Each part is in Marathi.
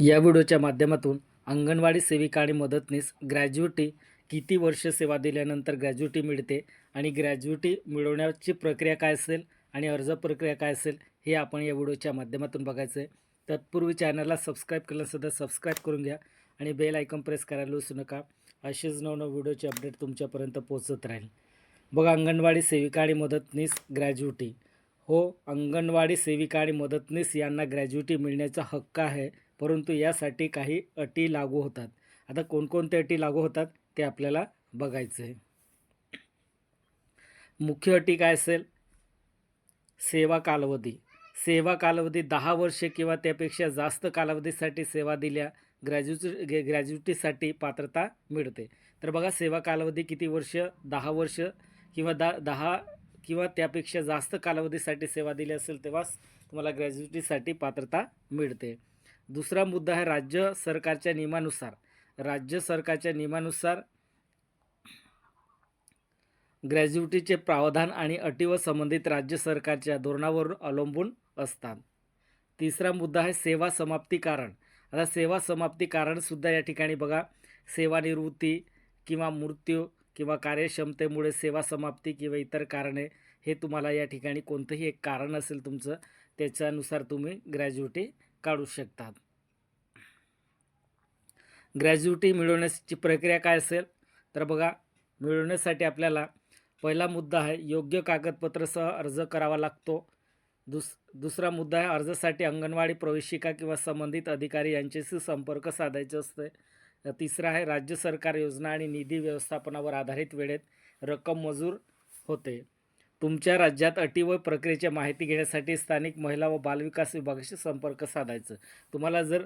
या व्हिडिओच्या माध्यमातून अंगणवाडी सेविका आणि मदतनीस ग्रॅज्युटी किती वर्ष सेवा दिल्यानंतर ग्रॅज्युटी मिळते आणि ग्रॅज्युटी मिळवण्याची प्रक्रिया काय असेल आणि अर्ज प्रक्रिया काय असेल हे आपण या व्हिडिओच्या माध्यमातून बघायचं आहे तत्पूर्वी चॅनलला सबस्क्राईब केल्यासुद्धा सबस्क्राईब करून घ्या आणि बेल आयकॉन प्रेस करायला विसरू नका. असेच नवनव व्हिडिओचे अपडेट तुमच्यापर्यंत पोहोचत राहील. बघा अंगणवाडी सेविका आणि मदतनीस ग्रॅज्युटी हो अंगणवाडी सेविका आणि मदतनीस यांना ग्रॅज्युटी मिळण्याचा हक्क आहे. परंतु यासाठी काही अटी लागू होतात. आता कोणकोणत्या अटी लागू होतात ते आपल्याला बघायचं आहे मुख्य अटी काय असेल? सेवा कालावधी. सेवा कालावधी दहा वर्षे किंवा त्यापेक्षा जास्त कालावधीसाठी सेवा दिल्या ग्रॅज्युटी ग्रॅज्युटीसाठी पात्रता मिळते. तर बघा सेवा कालावधी किती वर्ष? दहा वर्ष किंवा दा दहा किंवा त्यापेक्षा जास्त कालावधीसाठी सेवा दिली असेल तेव्हाच तुम्हाला ग्रॅज्युटीसाठी पात्रता मिळते. दुसरा मुद्दा आहे राज्य सरकारच्या नियमानुसार. राज्य सरकारच्या नियमानुसार ग्रॅज्युटीचे प्रावधान आणि अटी व संबंधित राज्य सरकारच्या धोरणावरून अवलंबून असतात. तिसरा मुद्दा आहे सेवा समाप्ती कारण. आता सेवा समाप्ती कारणसुद्धा या ठिकाणी बघा. सेवानिवृत्ती किंवा मृत्यू किंवा कार्यक्षमतेमुळे सेवा समाप्ती किंवा इतर कारणे हे तुम्हाला या ठिकाणी कोणतंही एक कारण असेल तुमचं त्याच्यानुसार तुम्ही ग्रॅज्युटी काढू शकतात. ग्रॅज्युटी मिळवण्याची प्रक्रिया काय असेल? तर बघा मिळवण्यासाठी आपल्याला पहिला मुद्दा आहे योग्य कागदपत्रसह अर्ज करावा लागतो. दुस दुसरा मुद्दा आहे अर्जासाठी अंगणवाडी प्रवेशिका किंवा संबंधित अधिकारी यांच्याशी संपर्क साधायचे असते. तिसरा आहे राज्य सरकार योजना आणि निधी व्यवस्थापनावर आधारित वेळेत रक्कम मंजूर होते. तुमच्या राज्यात अटी व प्रक्रियेची माहिती घेण्यासाठी स्थानिक महिला व बालविकास विभागाशी संपर्क साधायचं. तुम्हाला जर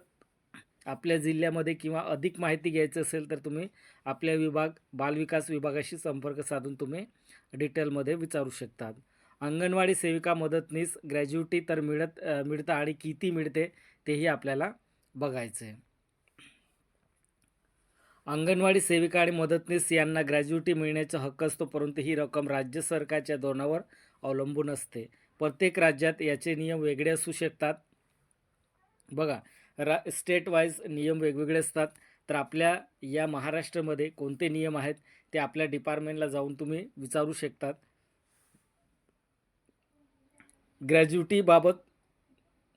आपल्या जिल्ह्यामध्ये किंवा अधिक माहिती घ्यायची असेल तर तुम्ही आपल्या विभाग बालविकास विभागाशी संपर्क साधून तुम्ही डिटेलमध्ये विचारू शकतात. अंगणवाडी सेविका मदतनीस ग्रॅज्युटी तर मिळत मिळतं आणि किती मिळते तेही आपल्याला बघायचं आहे अंगणवाडी सेविका आणि मदतनीस यांना ग्रॅज्युटी मिळण्याचा हक्क असतो परंतु ही रक्कम राज्य सरकारच्या धोरणावर अवलंबून असते. प्रत्येक राज्यात याचे नियम वेगळे असू शकतात. बघा रा स्टेट वाईज नियम वेगवेगळे असतात तर आपल्या या महाराष्ट्रामध्ये कोणते नियम आहेत ते आपल्या डिपार्टमेंटला जाऊन तुम्ही विचारू शकतात. ग्रॅज्युटीबाबत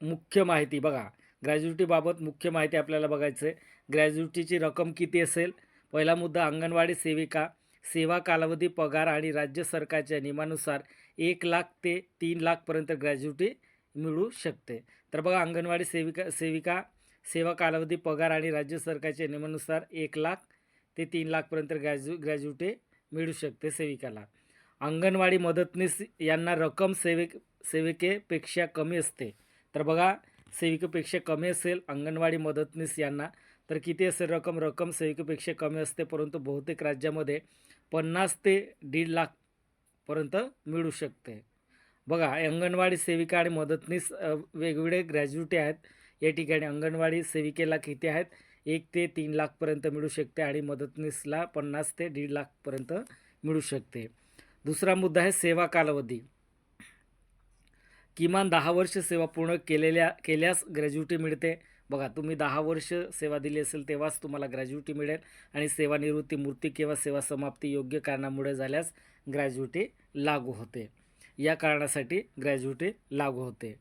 मुख्य माहिती बघा ग्रॅज्युटीबाबत मुख्य माहिती आपल्याला बघायचं आहे ग्रॅज्युटीची रक्कम किती असेल? पहिला मुद्दा अंगणवाडी सेविका सेवा कालावधी पगार आणि राज्य सरकारच्या नियमानुसार एक लाख ते तीन लाखपर्यंत ग्रॅज्युटी मिळू शकते. तर बघा अंगणवाडी सेविका सेविका सेवा कालावधी पगार आणि राज्य सरकारच्या नियमानुसार एक लाख ते तीन लाखपर्यंत ग्रॅज्यु ग्रॅज्युटी मिळू शकते सेविकाला. अंगणवाडी मदतनीस यांना रक्कम सेविक सेविकेपेक्षा कमी असते. तर बघा सेविकेपेक्षा कमी असेल अंगणवाडी मदतनीस यांना तर किती असेल रक्कम? रक्कम सेविकेपेक्षा कमी असते परंतु बहुतेक राज्यामध्ये पन्नास ते दीड लाखपर्यंत मिळू शकते. बघा अंगणवाडी सेविका आणि मदतनीस वेगवेगळे ग्रॅज्युटी आहेत. या ठिकाणी अंगणवाडी सेविकेला किती आहेत? एक ते तीन लाखपर्यंत मिळू शकते आणि मदतनीसला पन्नास ते दीड लाखपर्यंत मिळू शकते. दुसरा मुद्दा आहे सेवा कालावधी. किमान दहा वर्ष सेवा पूर्ण केलेल्या केल्यास ग्रॅज्युटी मिळते. बघा तुम्ही दहा वर्ष सेवा दिली असेल तेव्हाच तुम्हाला ग्रॅज्युटी मिळेल आणि सेवानिवृत्ती मूर्ती किंवा सेवा समाप्ती योग्य कारणामुळे झाल्यास ग्रॅज्युटी लागू होते. या कारणासाठी ग्रॅज्युटी लागू होते.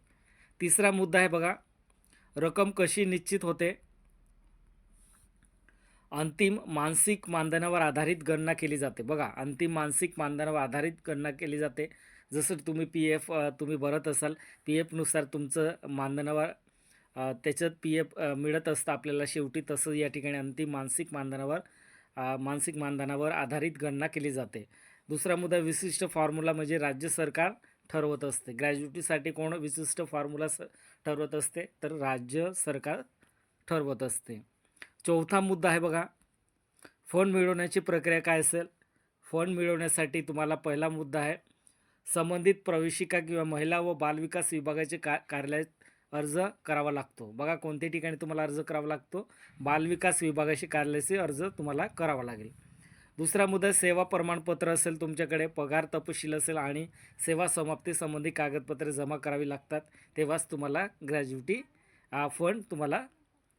तिसरा मुद्दा आहे बघा रक्कम कशी निश्चित होते? अंतिम मानसिक मानधनावर आधारित गणना केली जाते. बघा अंतिम मानसिक मानधनावर आधारित गणना केली जाते. जसं तुम्ही पी एफ तुम्ही भरत असाल पी एफनुसार तुमचं मानधनावर त्याच्यात पी एफ मिळत असतं आपल्याला शेवटी. तसं या ठिकाणी अंतिम मानसिक मानधनावर मानसिक मानधनावर आधारित गणना केली जाते. दुसरा मुद्दा विशिष्ट फॉर्म्युला म्हणजे राज्य सरकार ठरवत असते. ग्रॅज्युटीसाठी कोण विशिष्ट फॉर्म्युला स ठरवत असते? तर राज्य सरकार ठरवत असते. चौथा मुद्दा आहे बघा. फंड मिळवण्याची प्रक्रिया काय असेल? फंड मिळवण्यासाठी तुम्हाला पहिला मुद्दा आहे संबंधित प्रवेशिका किंवा महिला व बालविकास विभागाचे का कार्यालयात अर्ज करावा लागतो. बघा कोणत्या ठिकाणी तुम्हाला अर्ज करावा लागतो. बालविकास विभागाशी कार्यालयाशी अर्ज तुम्हाला करावा लागेल. दुसरा मुद्दा सेवा प्रमाणपत्र असेल तुमच्याकडे पगार तपशील असेल आणि सेवा समाप्तीसंबंधी कागदपत्रे जमा करावी लागतात तेव्हाच तुम्हाला ग्रॅज्युटी फंड तुम्हाला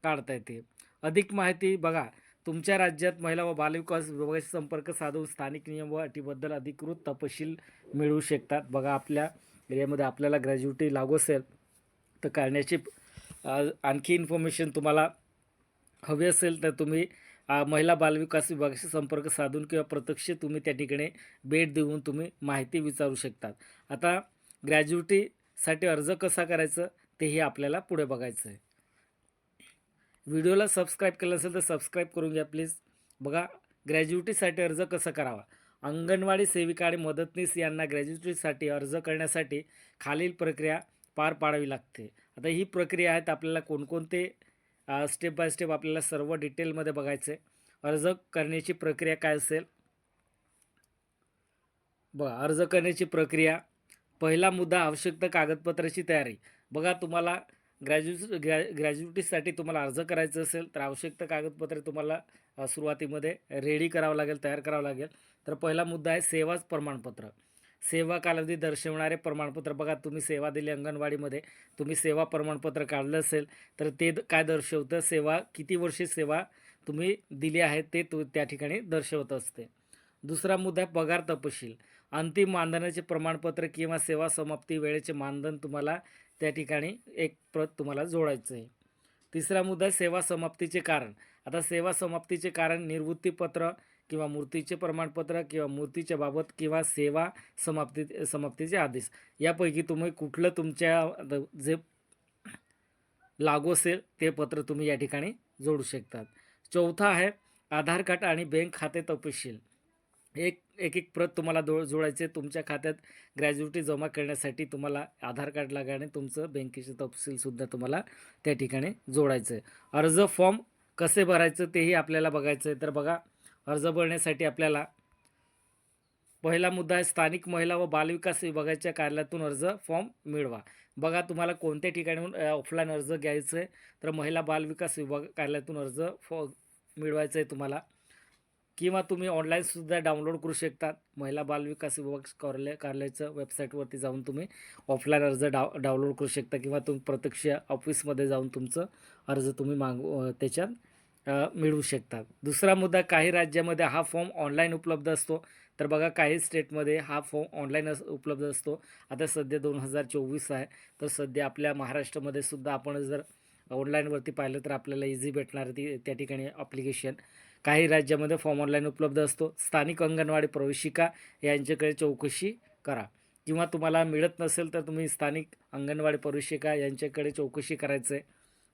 काढता येते. अधिक माहिती बघा. तुमच्या राज्यात महिला व बालविकास विभागाशी संपर्क साधून स्थानिक नियम व अटीबद्दल अधिकृत तपशील मिळवू शकतात. बघा आपल्या एरियामध्ये आपल्याला ग्रॅज्युटी लागू असेल तर करण्याची आणखी इन्फॉर्मेशन तुम्हाला हवी असेल तर तुम्ही महिला बालविकास विभागाशी संपर्क साधून किंवा प्रत्यक्ष तुम्ही त्या ठिकाणी भेट देऊन तुम्ही माहिती विचारू शकतात. आता ग्रॅज्युटीसाठी अर्ज कसा करायचं तेही आपल्याला पुढे बघायचं आहे. व्हिडिओला सबस्क्राईब केलं असेल तर सबस्क्राईब करून घ्या प्लीज बघा ग्रॅज्युटीसाठी अर्ज कसा करावा? अंगणवाडी सेविका आणि मदतनीस यांना ग्रॅज्युटीसाठी अर्ज करण्यासाठी खालील प्रक्रिया पार पाडावी लागते. आता ही प्रक्रिया आहेत आपल्याला कोणकोणते स्टेप बाय स्टेप आपल्याला सर्व डिटेलमध्ये बघायचं आहे अर्ज करण्याची प्रक्रिया काय असेल? बघा अर्ज करण्याची प्रक्रिया पहिला मुद्दा आवश्यक कागदपत्राची तयारी. बघा तुम्हाला ग्रॅज्युए ग्रॅ ग्रॅज्युटीसाठी तुम्हाला अर्ज करायचं असेल तर आवश्यकता कागदपत्रे तुम्हाला सुरुवातीमध्ये रेडी करावं लागेल तयार करावं लागेल. तर पहिला मुद्दा आहे सेवाच प्रमाणपत्र. सेवा कालावधी दर्शवणारे प्रमाणपत्र. बघा तुम्ही सेवा दिली अंगणवाडीमध्ये तुम्ही सेवा प्रमाणपत्र काढलं असेल तर ते द- काय दर्शवतं? सेवा किती वर्षे सेवा तुम्ही दिली आहे ते तु त्या ठिकाणी दर्शवत असते. दुसरा मुद्दा पगार तपशील. अंतिम मानधनाचे प्रमाणपत्र किंवा सेवा समाप्ती वेळेचे मानधन तुम्हाला त्या ठिकाणी एक प्रत तुम्हाला जोडायचं आहे तिसरा मुद्दा सेवा समाप्तीचे कारण. आता सेवा समाप्तीचे कारण निवृत्तीपत्र किंवा मूर्तीचे प्रमाणपत्र किंवा मूर्तीच्या बाबत किंवा सेवा समाप्ती समाप्तीचे आदेश. यापैकी तुम्ही कुठलं तुमच्या द- जे लागू असेल ते पत्र तुम्ही या ठिकाणी जोडू शकतात. चौथा आहे आधार कार्ड आणि बँक खाते तपशील. एक एक एक प्रत तुम्हाला दो जोडायचे तुमच्या खात्यात ग्रॅज्युटी जमा करण्यासाठी तुम्हाला आधार कार्ड लागा आणि तुमचं बँकेचे तपशीलसुद्धा तुम्हाला त्या ठिकाणी जोडायचं आहे अर्ज फॉर्म कसे भरायचं तेही आपल्याला बघायचं आहे तर बघा अर्ज भरण्यासाठी आपल्याला पहिला मुद्दा आहे स्थानिक महिला व बालविकास विभागाच्या कार्यालयातून अर्ज फॉर्म मिळवा. बघा तुम्हाला कोणत्या ठिकाणीहून ऑफलाईन अर्ज घ्यायचं आहे तर महिला बालविकास विभाग कार्यालयातून अर्ज फॉ मिळवायचं आहे तुम्हाला. किंवा तुम्ही ऑनलाईनसुद्धा डाउनलोड करू शकतात. महिला बालविकास विभाग कार्यालय कार्यालयाच्या वेबसाईटवरती जाऊन तुम्ही ऑफलाईन अर्ज डाव डाउनलोड करू शकता. किंवा तुम्ही प्रत्यक्ष ऑफिसमध्ये जाऊन तुमचं अर्ज तुम्ही मागू त्याच्यात मिळवू शकतात. दुसरा मुद्दा काही राज्यामध्ये हा फॉर्म ऑनलाईन उपलब्ध असतो. तर बघा काही स्टेटमध्ये हा फॉर्म ऑनलाईन अस उपलब्ध असतो. आता सध्या दोन हजार चोवीस आहे. तर सध्या आपल्या महाराष्ट्रामध्ये सुद्धा आपण जर ऑनलाईनवरती पाहिलं तर आपल्याला इझी भेटणार ती त्या ठिकाणी अप्लिकेशन काही राज्यामध्ये फॉर्म ऑनलाईन उपलब्ध असतो. स्थानिक अंगणवाडी प्रवेशिका यांच्याकडे चौकशी करा. किंवा तुम्हाला मिळत नसेल तर तुम्ही स्थानिक अंगणवाडी प्रवेशिका यांच्याकडे चौकशी करायचं आहे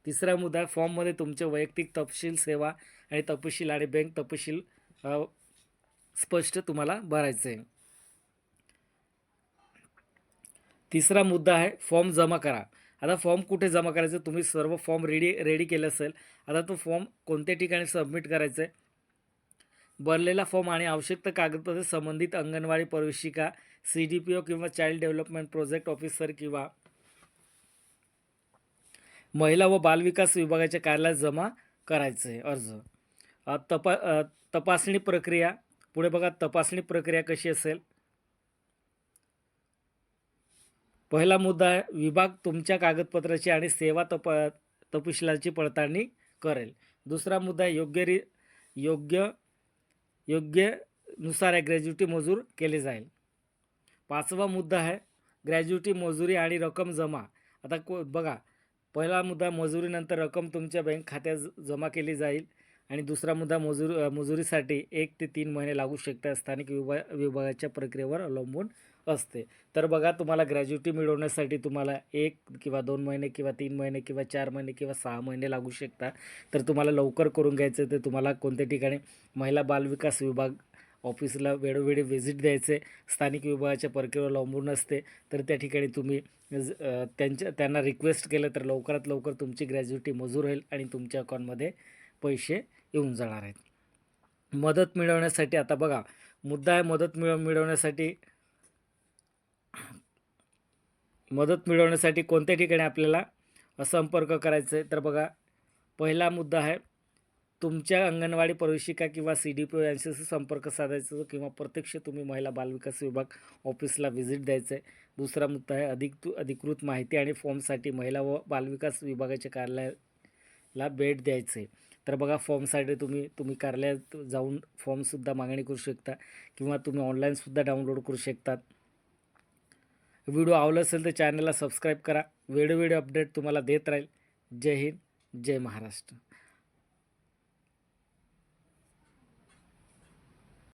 तिसरा मुद्दा फॉर्ममध्ये तुमचे वैयक्तिक तपशील सेवा आणि तपशील आणि बँक तपशील स्पष्ट तुम्हाला भरायचं आहे. तिसरा मुद्दा आहे फॉर्म जमा करा. आता फॉर्म कुठे जमा करायचं? तुम्ही सर्व फॉर्म रेडी रेडी केलं असेल आता तो फॉर्म कोणत्या ठिकाणी सबमिट करायचा आहे भरलेला फॉर्म आणि आवश्यक कागदपत्रे संबंधित अंगणवाडी प्रवेशिका सी डी पी ओ किंवा चाइल्ड डेव्हलपमेंट प्रोजेक्ट ऑफिसर किंवा महिला व बालविकास विभागाच्या कार्यालयात जमा करायचं आहे अर्ज तपा तपासणी प्रक्रिया पुढे बघा तपासणी प्रक्रिया कशी असेल? पहिला मुद्दा आहे विभाग तुमच्या कागदपत्राची आणि सेवा तप तपशिलाची पडताळणी करेल. दुसरा मुद्दा आहे योग्य रि योग्य योग्यनुसार ग्रॅज्युटी मजूर केले जाईल. पाचवा मुद्दा आहे ग्रॅज्युटी मजुरी आणि रक्कम जमा. आता को बघा पहिला मुद्दा मजुरीनंतर रक्कम तुमच्या बँक खात्यात जमा केली जाईल. आणि दुसरा मुद्दा मजूर मजुरीसाठी एक ते तीन महिने लागू शकतात स्थानिक विभा विभागाच्या प्रक्रियेवर अवलंबून असते. तर बघा तुम्हाला ग्रॅज्युटी मिळवण्यासाठी तुम्हाला एक किंवा दोन महिने किंवा तीन महिने किंवा चार महिने किंवा सहा महिने लागू शकतात. तर तुम्हाला लवकर करून घ्यायचं तर तुम्हाला कोणत्या ठिकाणी महिला बालविकास विभाग ऑफिसला वेळोवेळी व्हिजिट द्यायचे. स्थानिक विभागाच्या प्रक्रियेवर अवलंबून असते. तर त्या ठिकाणी तुम्ही ज- त्यांच्या त्यांना रिक्वेस्ट केलं तर लवकरात लवकर तुमची ग्रॅज्युटी मंजूर होईल आणि तुमच्या अकाउंटमध्ये पैसे येऊन जाणार आहेत. मदत मिळवण्यासाठी आता बघा मुद्दा आहे मदत मिळव मिळवण्यासाठी. मदत मिळवण्यासाठी कोणत्या ठिकाणी आपल्याला संपर्क करायचं आहे तर बघा पहिला मुद्दा आहे तुमच्या अंगणवाडी प्रवेशिका किंवा सी डी पी ओ यांच्याशी संपर्क साधायचा किंवा प्रत्यक्ष तुम्ही महिला बालविकास विभाग ऑफिसला व्हिजिट द्यायचं आहे दुसरा मुद्दा आहे अधिक अधिकृत माहिती आणि फॉर्मसाठी महिला व बालविकास विभागाच्या कार्यालयाला भेट द्यायचं आहे तर बघा फॉर्मसाठी तुम्ही तुम्ही कार्यालयात जाऊन फॉर्मसुद्धा मागणी करू शकता किंवा तुम्ही ऑनलाईनसुद्धा डाउनलोड करू शकतात व्हिडिओ आवडला असेल तर चॅनलला सबस्क्राईब करा. वेळोवेळी अपडेट तुम्हाला देत राहील. जय हिंद जय महाराष्ट्र.